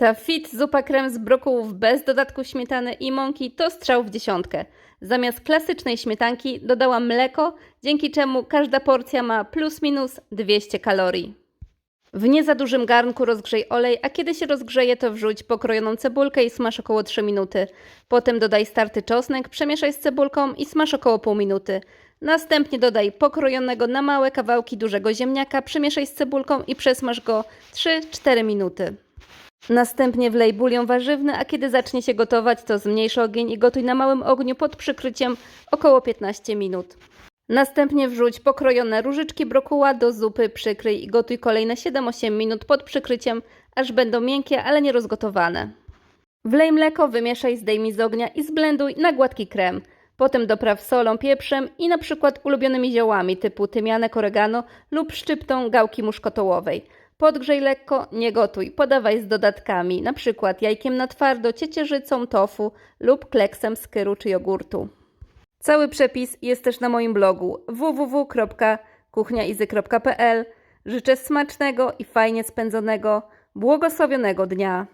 Ta fit zupa krem z brokułów bez dodatku śmietany i mąki to strzał w dziesiątkę. Zamiast klasycznej śmietanki dodałam mleko, dzięki czemu każda porcja ma plus minus 200 kalorii. W nie za dużym garnku rozgrzej olej, a kiedy się rozgrzeje, to wrzuć pokrojoną cebulkę i smaż około 3 minuty. Potem dodaj starty czosnek, przemieszaj z cebulką i smaż około pół minuty. Następnie dodaj pokrojonego na małe kawałki dużego ziemniaka, przemieszaj z cebulką i przesmaż go 3-4 minuty. Następnie wlej bulion warzywny, a kiedy zacznie się gotować, to zmniejsz ogień i gotuj na małym ogniu pod przykryciem około 15 minut. Następnie wrzuć pokrojone różyczki brokuła do zupy, przykryj i gotuj kolejne 7-8 minut pod przykryciem, aż będą miękkie, ale nie rozgotowane. Wlej mleko, wymieszaj, zdejmij z ognia i zblenduj na gładki krem. Potem dopraw solą, pieprzem i na przykład ulubionymi ziołami typu tymianek, oregano lub szczyptą gałki muszkotołowej. Podgrzej lekko, nie gotuj, podawaj z dodatkami, przykład jajkiem na twardo, ciecierzycą, tofu lub kleksem z kyru czy jogurtu. Cały przepis jest też na moim blogu www.kuchniaizy.pl. Życzę smacznego i fajnie spędzonego, błogosławionego dnia.